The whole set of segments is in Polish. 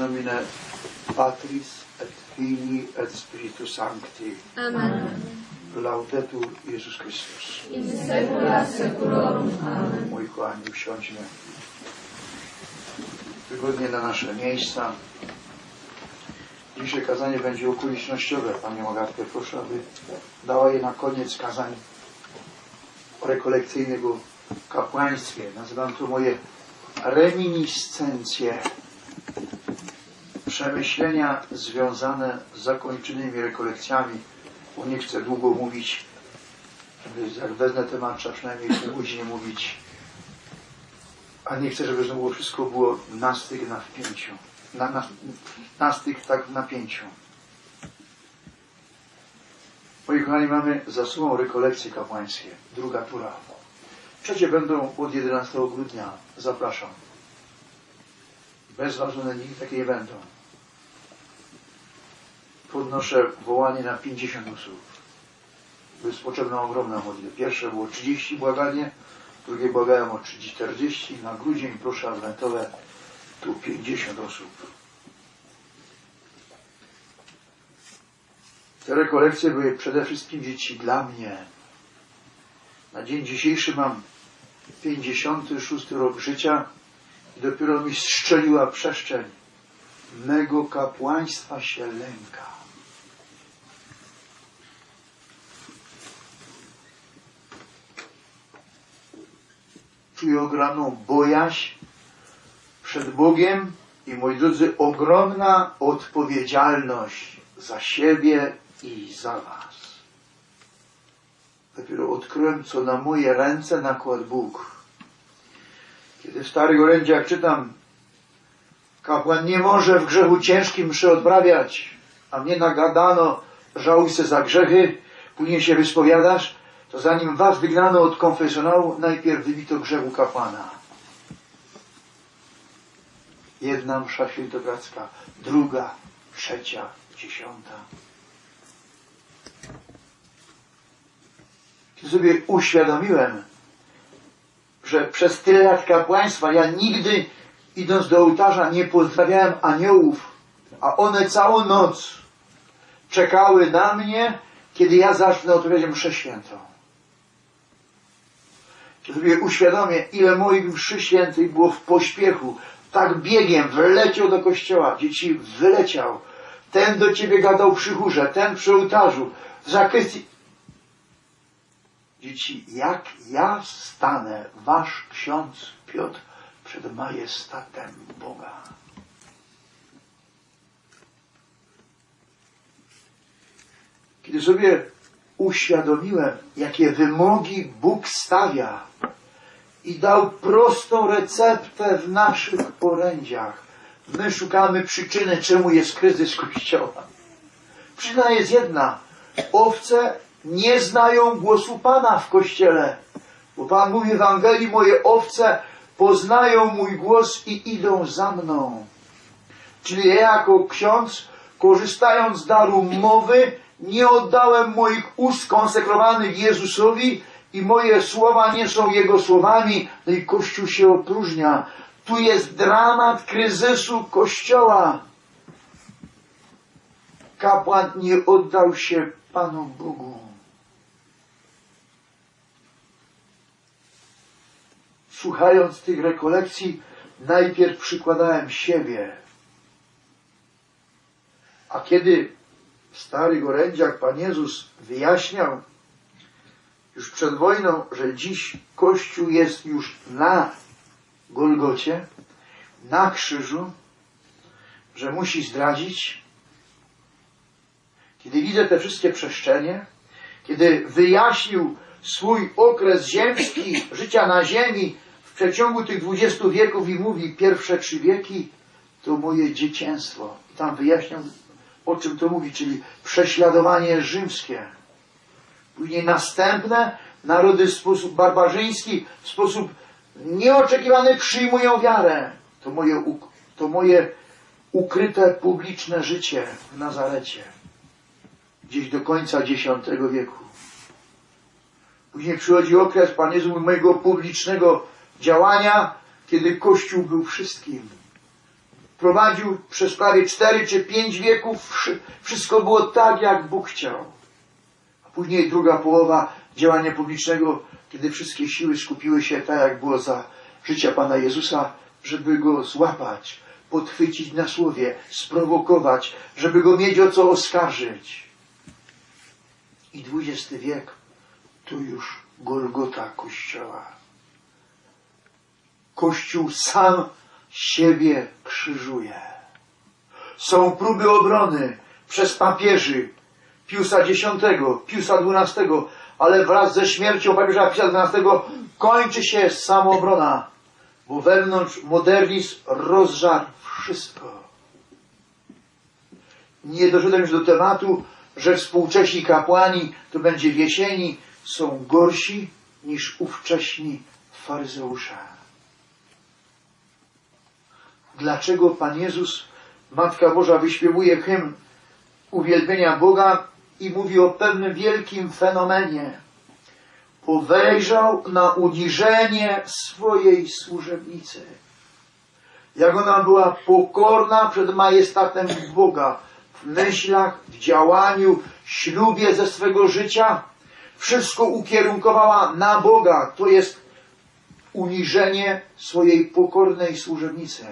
nomine Patris et Filii et Spiritus Sancti. Amen. Laudetur Jezus Chrystus. In secula seculorum. Amen. Mój kochani, usiądźmy wygodnie na nasze miejsca. Dzisiejsze kazanie będzie okolicznościowe. Panią Agatkę proszę, aby dała je na koniec kazań rekolekcyjnego w kapłaństwie. Nazywam to moje reminiscencje. Przemyślenia związane z zakończonymi rekolekcjami. Bo nie chcę długo mówić, jak wezmę temat, trzeba przynajmniej pół godziny mówić. A nie chcę, żeby znowu wszystko było na styk na wpięciu. Na, na, na styk tak w napięciu. Moi kochani, mamy za sobą rekolekcje kapłańskie. Druga tura. Trzecie będą od 11 grudnia. Zapraszam. Bez was one nigdy takie nie będą. Podnoszę wołanie na 50 osób. Jest potrzebna ogromna modlitwa. Pierwsze było 30 błaganie, drugie błagałem o 30, 40. Na grudzień proszę adwentowe tu 50 osób. Te rekolekcje były przede wszystkim dzieci dla mnie. Na dzień dzisiejszy mam 56 rok życia i dopiero mi strzeliła przestrzeń. Mego kapłaństwa się lęka. Czuję ogromną bojaźń przed Bogiem i moi drodzy, ogromna odpowiedzialność za siebie i za Was. Dopiero odkryłem, co na moje ręce nakładł Bóg. Kiedy w starych orędziach czytam, kapłan nie może w grzechu ciężkim mszy odprawiać, a mnie nagadano, żałuj se za grzechy, później się wyspowiadasz, to zanim was wygnano od konfesjonału, najpierw wybito grzechu kapłana. Jedna msza świętokradzka, druga, trzecia, dziesiąta. Kiedy sobie uświadomiłem, że przez tyle lat kapłaństwa ja nigdy idąc do ołtarza nie pozdrawiałem aniołów, a one całą noc czekały na mnie, kiedy ja zacznę odpowiedzieć mszę świętą. Sobie uświadomię, ile moich mszy świętych było w pośpiechu, tak biegiem wleciał do kościoła, dzieci wyleciał, ten do ciebie gadał przy chórze, ten przy ołtarzu, w. Dzieci, jak ja stanę, wasz ksiądz Piotr, przed majestatem Boga. Kiedy sobie uświadomiłem, jakie wymogi Bóg stawia i dał prostą receptę w naszych orędziach, my szukamy przyczyny, czemu jest kryzys Kościoła. Przyczyna jest jedna. Owce nie znają głosu Pana w Kościele. Bo Pan mówi w Ewangelii, moje owce poznają mój głos i idą za mną. Czyli ja jako ksiądz, korzystając z daru mowy, nie oddałem moich ust konsekrowanych Jezusowi i moje słowa nie są Jego słowami, no i Kościół się opróżnia. Tu jest dramat kryzysu Kościoła. Kapłan nie oddał się Panu Bogu. Słuchając tych rekolekcji, najpierw przykładałem siebie. A kiedy w starych orędziach Pan Jezus wyjaśniał już przed wojną, że dziś Kościół jest już na Golgocie, na krzyżu, że musi zdradzić, kiedy widzę te wszystkie przestrzenie, kiedy wyjaśnił swój okres ziemski, życia na ziemi w przeciągu tych dwudziestu wieków i mówi pierwsze trzy wieki to moje dzieciństwo. I tam wyjaśniał o czym to mówi, czyli prześladowanie rzymskie. Później następne narody w sposób barbarzyński, w sposób nieoczekiwany przyjmują wiarę. To moje, to moje ukryte publiczne życie w Nazarecie. Gdzieś do końca X wieku. Później przychodzi okres, Pan mówi, mojego publicznego działania, kiedy Kościół był wszystkim. prowadził przez prawie cztery czy pięć wieków. Wszy- Wszystko było tak, jak Bóg chciał. Później druga połowa działania publicznego, kiedy wszystkie siły skupiły się tak, jak było za życia Pana Jezusa, żeby Go złapać, podchwycić na słowie, sprowokować, żeby Go mieć o co oskarżyć. I XX wiek to już Golgota Kościoła. Kościół sam siebie krzyżuje. Są próby obrony przez papieży Piusa X, Piusa XII, ale wraz ze śmiercią papieża Piusa XII kończy się samoobrona, bo wewnątrz modernizm rozżarł wszystko. Nie doszedłem już do tematu, że współcześni kapłani, to będzie wiesieni, są gorsi niż ówcześni faryzeusze. Dlaczego Pan Jezus, Matka Boża, wyśpiewuje hymn uwielbienia Boga i mówi o pewnym wielkim fenomenie. Powejrzał na uniżenie swojej służebnicy. Jak ona była pokorna przed majestatem Boga w myślach, w działaniu, ślubie ze swego życia. Wszystko ukierunkowała na Boga. To jest uniżenie swojej pokornej służebnicy.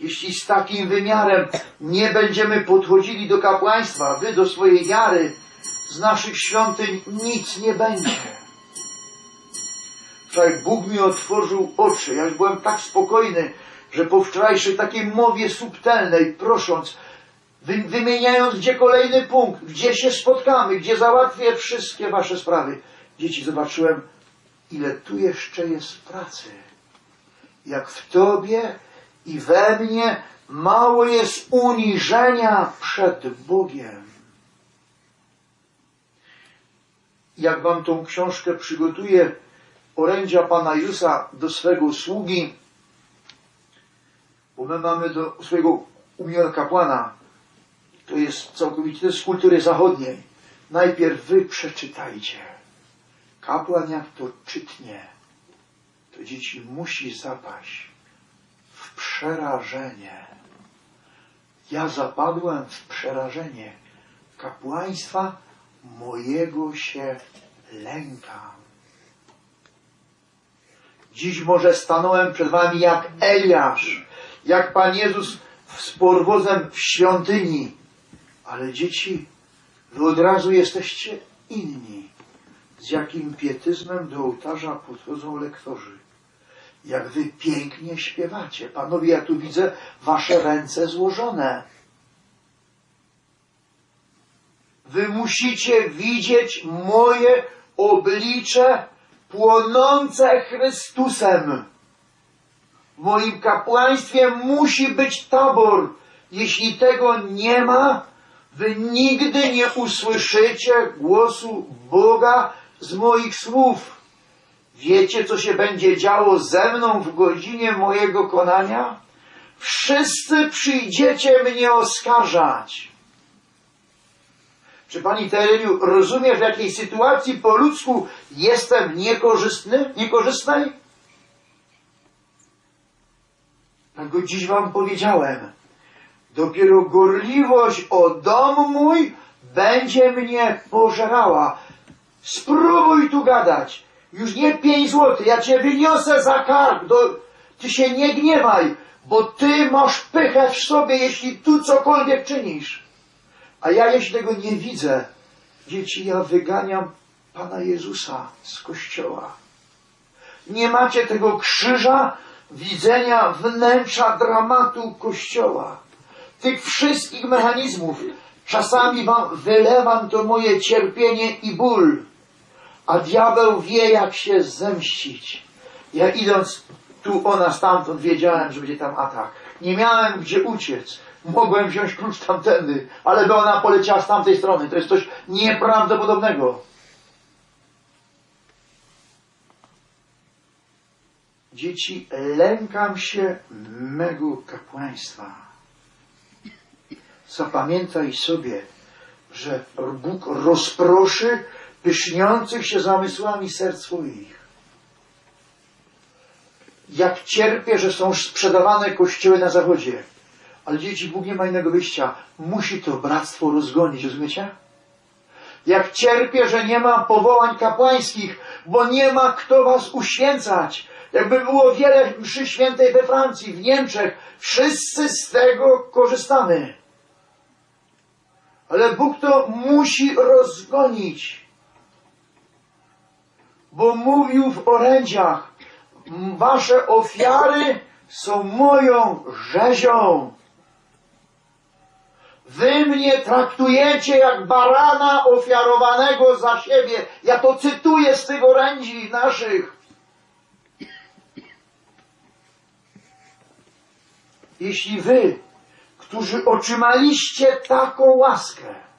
Jeśli z takim wymiarem nie będziemy podchodzili do kapłaństwa, wy do swojej wiary, z naszych świątyń nic nie będzie. Wczoraj Bóg mi otworzył oczy. Ja już byłem tak spokojny, że po wczorajszej takiej mowie subtelnej, prosząc, wy, wymieniając gdzie kolejny punkt, gdzie się spotkamy, gdzie załatwię wszystkie wasze sprawy. Dzieci, zobaczyłem, ile tu jeszcze jest pracy. Jak w tobie i we mnie mało jest uniżenia przed Bogiem. Jak wam tą książkę przygotuję, orędzia Pana Jezusa do swego sługi, bo my mamy do swojego umiłego kapłana, to jest całkowicie to jest z kultury zachodniej. Najpierw wy przeczytajcie. Kapłan jak to czytnie, to dzieci musi zapaść przerażenie. Ja zapadłem w przerażenie kapłaństwa mojego się lękam. Dziś może stanąłem przed wami jak Eliasz, jak Pan Jezus z porwozem w świątyni. Ale dzieci, wy od razu jesteście inni. Z jakim pietyzmem do ołtarza podchodzą lektorzy. Jak wy pięknie śpiewacie. Panowie, ja tu widzę wasze ręce złożone. Wy musicie widzieć moje oblicze płonące Chrystusem. W moim kapłaństwie musi być tabor. Jeśli tego nie ma, wy nigdy nie usłyszycie głosu Boga z moich słów. Wiecie, co się będzie działo ze mną w godzinie mojego konania? Wszyscy przyjdziecie mnie oskarżać. Czy pani Tereniu rozumie, w jakiej sytuacji po ludzku jestem niekorzystny, niekorzystnej? Tak go dziś wam powiedziałem. Dopiero gorliwość o dom mój będzie mnie pożerała. Spróbuj tu gadać. Już nie pięć złotych, ja cię wyniosę za kark. Do... Ty się nie gniewaj, bo ty masz pychę w sobie, jeśli tu cokolwiek czynisz. A ja jeśli tego nie widzę, dzieci, ja wyganiam Pana Jezusa z kościoła. Nie macie tego krzyża widzenia wnętrza dramatu kościoła. Tych wszystkich mechanizmów. Czasami wam wylewam to moje cierpienie i ból. A diabeł wie, jak się zemścić. Ja idąc tu, ona stamtąd, wiedziałem, że będzie tam atak. Nie miałem gdzie uciec. Mogłem wziąć klucz tamtędy, ale by ona poleciała z tamtej strony. To jest coś nieprawdopodobnego. Dzieci, lękam się mego kapłaństwa. Zapamiętaj sobie, że Bóg rozproszy pyszniących się zamysłami serc swoich. jak cierpię, że są sprzedawane kościoły na zachodzie. Ale dzieci, Bóg nie ma innego wyjścia. Musi to bractwo rozgonić, rozumiecie? Jak cierpię, że nie ma powołań kapłańskich, bo nie ma kto was uświęcać. Jakby było wiele mszy świętej we Francji, w Niemczech, wszyscy z tego korzystamy. Ale Bóg to musi rozgonić. Bo mówił w orędziach, "M, wasze ofiary są moją rzezią. Wy mnie traktujecie jak barana ofiarowanego za siebie. Ja to cytuję z tych orędzi naszych. Jeśli wy, którzy otrzymaliście taką łaskę,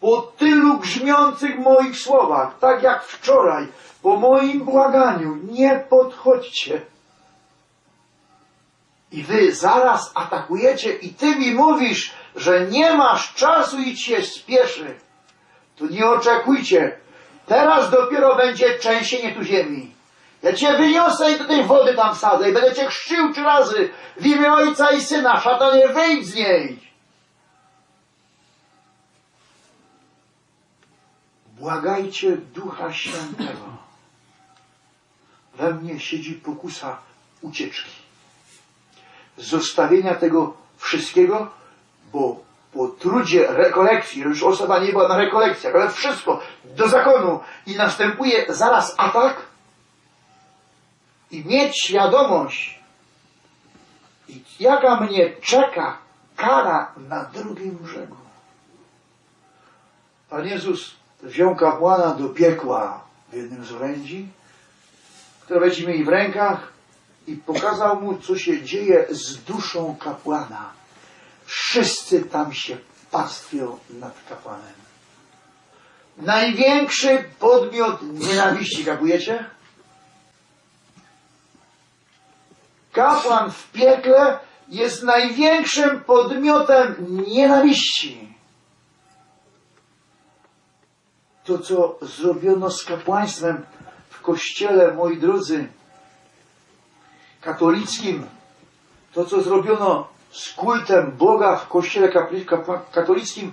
po tylu grzmiących moich słowach, tak jak wczoraj, po moim błaganiu, nie podchodźcie. I wy zaraz atakujecie i ty mi mówisz, że nie masz czasu i ci się spieszy. To nie oczekujcie. Teraz dopiero będzie trzęsienie tu ziemi. Ja cię wyniosę i do tej wody tam wsadzę i będę cię chrzcił trzy razy w imię Ojca i Syna. Szatanie, wyjdź z niej. Błagajcie Ducha Świętego. We mnie siedzi pokusa ucieczki. Zostawienia tego wszystkiego, bo po trudzie rekolekcji, już osoba nie była na rekolekcjach, ale wszystko do zakonu i następuje zaraz atak i mieć świadomość, i jaka mnie czeka kara na drugim brzegu. Pan Jezus wziął kapłana do piekła w jednym z orędzi, które będziecie mieli w rękach i pokazał mu, co się dzieje z duszą kapłana. Wszyscy tam się pastwią nad kapłanem. Największy podmiot nienawiści, kapujecie? Kapłan w piekle jest największym podmiotem nienawiści. To, co zrobiono z kapłaństwem w kościele, moi drodzy, katolickim, to, co zrobiono z kultem Boga w kościele katolickim,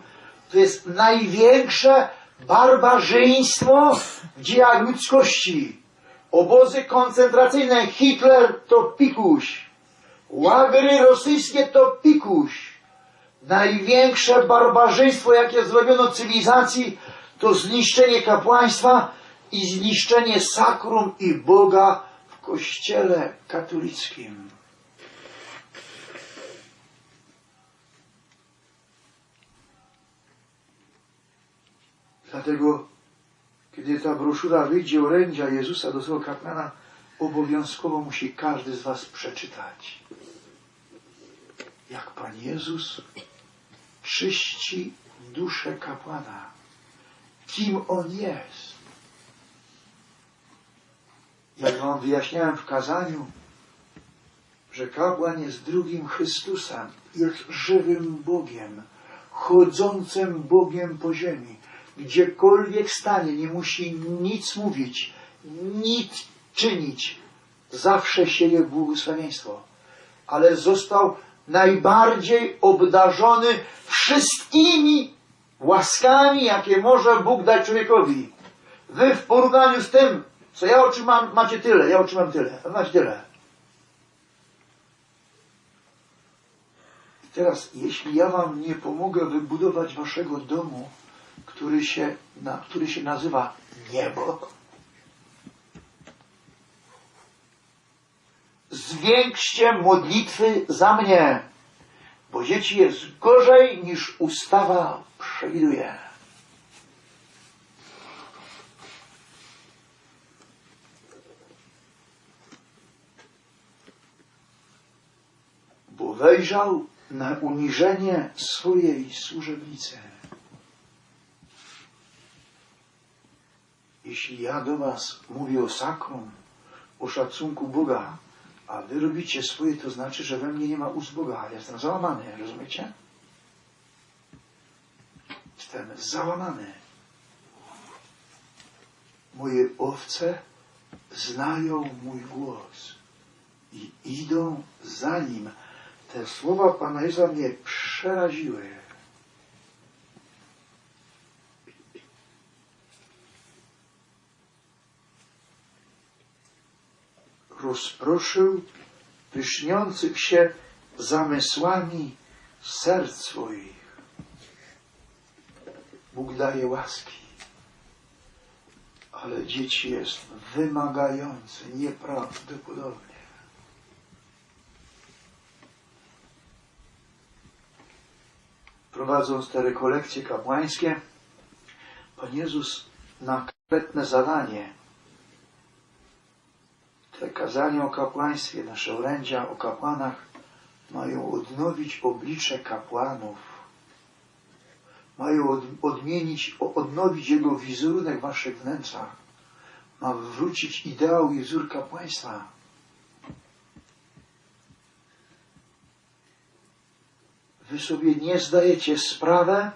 to jest największe barbarzyństwo w dziejach ludzkości. Obozy koncentracyjne Hitler to pikuś. Łagry rosyjskie to pikuś. Największe barbarzyństwo, jakie zrobiono cywilizacji, to zniszczenie kapłaństwa i zniszczenie sakrum i Boga w kościele katolickim. Dlatego, kiedy ta broszura wyjdzie orędzia Jezusa do swego kapłana, obowiązkowo musi każdy z Was przeczytać. Jak Pan Jezus czyści duszę kapłana. Kim On jest. Jak Wam wyjaśniałem w kazaniu, że kapłan jest drugim Chrystusem, jest żywym Bogiem, chodzącym Bogiem po ziemi. Gdziekolwiek stanie, nie musi nic mówić, nic czynić. Zawsze sieje błogosławieństwo. Ale został najbardziej obdarzony wszystkimi łaskami, jakie może Bóg dać człowiekowi. Wy w porównaniu z tym, co ja otrzymam, macie tyle, ja otrzymam tyle, a macie tyle. I teraz, jeśli ja wam nie pomogę wybudować waszego domu, który się, na, który się nazywa niebo, zwiększcie modlitwy za mnie, bo dzieci jest gorzej niż ustawa przewiduje. Bo wejrzał na uniżenie swojej służebnicy. Jeśli ja do was mówię o sakrum, o szacunku Boga, a wy robicie swoje, to znaczy, że we mnie nie ma ust Boga. Ja jestem załamany, rozumiecie? Jestem załamany. Moje owce znają mój głos i idą za nim. Te słowa Pana Jezusa mnie przeraziły. Rozproszył pyszniących się zamysłami serc swoich. Bóg daje łaski, ale dzieci jest wymagający nieprawdopodobnie. Prowadząc te rekolekcje kapłańskie, Pan Jezus na konkretne zadanie, te kazania o kapłaństwie, nasze orędzia o kapłanach mają odnowić oblicze kapłanów, mają od, odmienić, odnowić jego wizerunek w waszych wnętrzach, ma wrócić ideał i wzór kapłaństwa. Wy sobie nie zdajecie sprawę,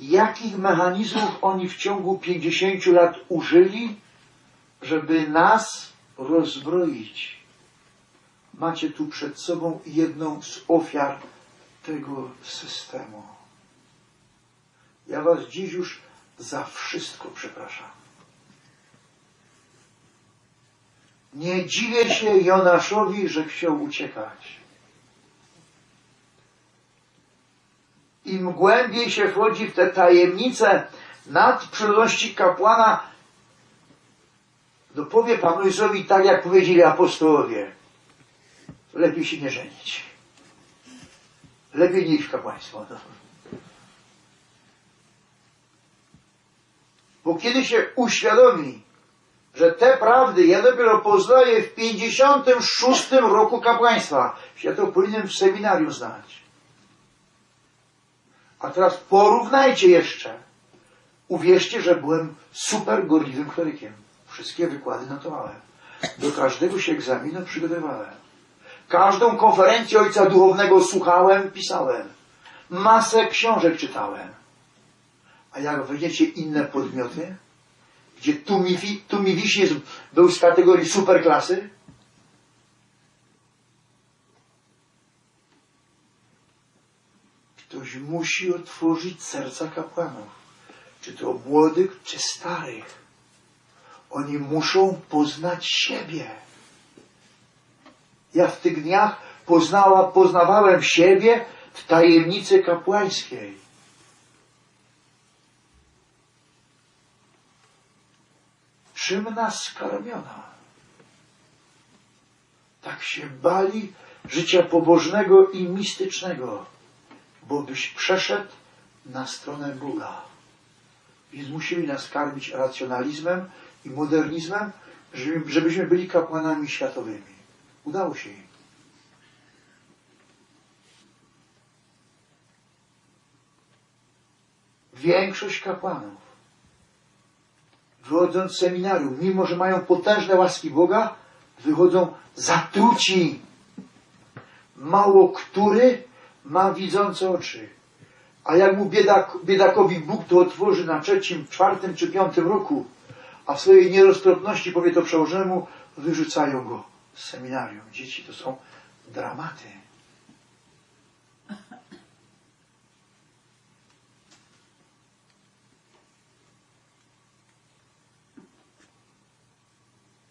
jakich mechanizmów oni w ciągu 50 lat użyli, żeby nas rozbroić. Macie tu przed sobą jedną z ofiar tego systemu. Ja was dziś już za wszystko przepraszam. Nie dziwię się Jonaszowi, że chciał uciekać. Im głębiej się wchodzi w te tajemnice nadprzyrodzoności kapłana, no powie Panu Jezusowi tak, jak powiedzieli apostołowie. Lepiej się nie żenić. Lepiej nie iść w kapłaństwo. Bo kiedy się uświadomi, że te prawdy ja dopiero poznaję w 56 roku kapłaństwa, ja to powinienem w seminarium znać. A teraz porównajcie jeszcze. Uwierzcie, że byłem super gorliwym klerykiem. Wszystkie wykłady notowałem. Do każdego się egzaminu przygotowywałem. Każdą konferencję ojca duchownego słuchałem, pisałem. Masę książek czytałem. A jak wejdziecie inne podmioty, gdzie tu mi, wi- tu mi wisi jest, był z kategorii superklasy, ktoś musi otworzyć serca kapłanów. Czy to młodych, czy starych. Oni muszą poznać siebie. Ja w tych dniach poznała, poznawałem siebie w tajemnicy kapłańskiej. Czym nas skarmiono? Tak się bali życia pobożnego i mistycznego, bo byś przeszedł na stronę Boga. Więc musieli nas karmić racjonalizmem i modernizmem, żeby- żebyśmy byli kapłanami światowymi. Udało się im. Większość kapłanów, wychodząc z seminarium, mimo że mają potężne łaski Boga, wychodzą zatruci. Mało który ma widzące oczy. A jak mu biedak, biedakowi Bóg to otworzy na trzecim, czwartym czy piątym roku, a w swojej nieroztropności powie to przełożonemu, wyrzucają go z seminarium. Dzieci to są dramaty.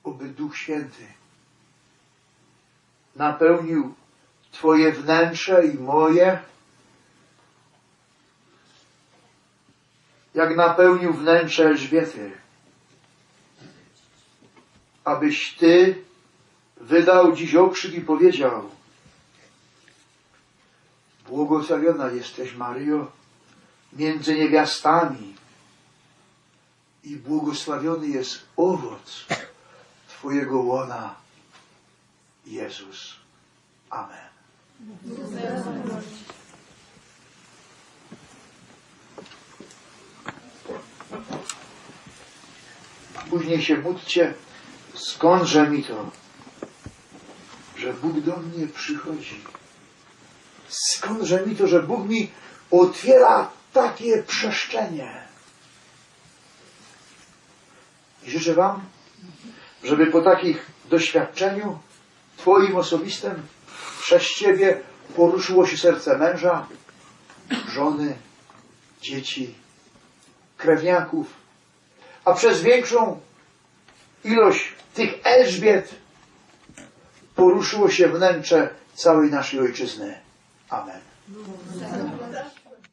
Oby Duch Święty napełnił Twoje wnętrze i moje, jak napełnił wnętrze Elżbiety, abyś Ty wydał dziś okrzyk i powiedział Błogosławiona jesteś Maryjo między niewiastami i błogosławiony jest owoc Twojego łona, Jezus. Amen. Później się módlcie, skądże mi to, że Bóg do mnie przychodzi. Skądże mi to, że Bóg mi otwiera takie przestrzenie. I życzę Wam, żeby po takich doświadczeniu Twoim osobistym przez Ciebie poruszyło się serce męża, żony, dzieci, krewniaków, a przez większą ilość tych Elżbiet poruszyło się wnętrze całej naszej ojczyzny. Amen.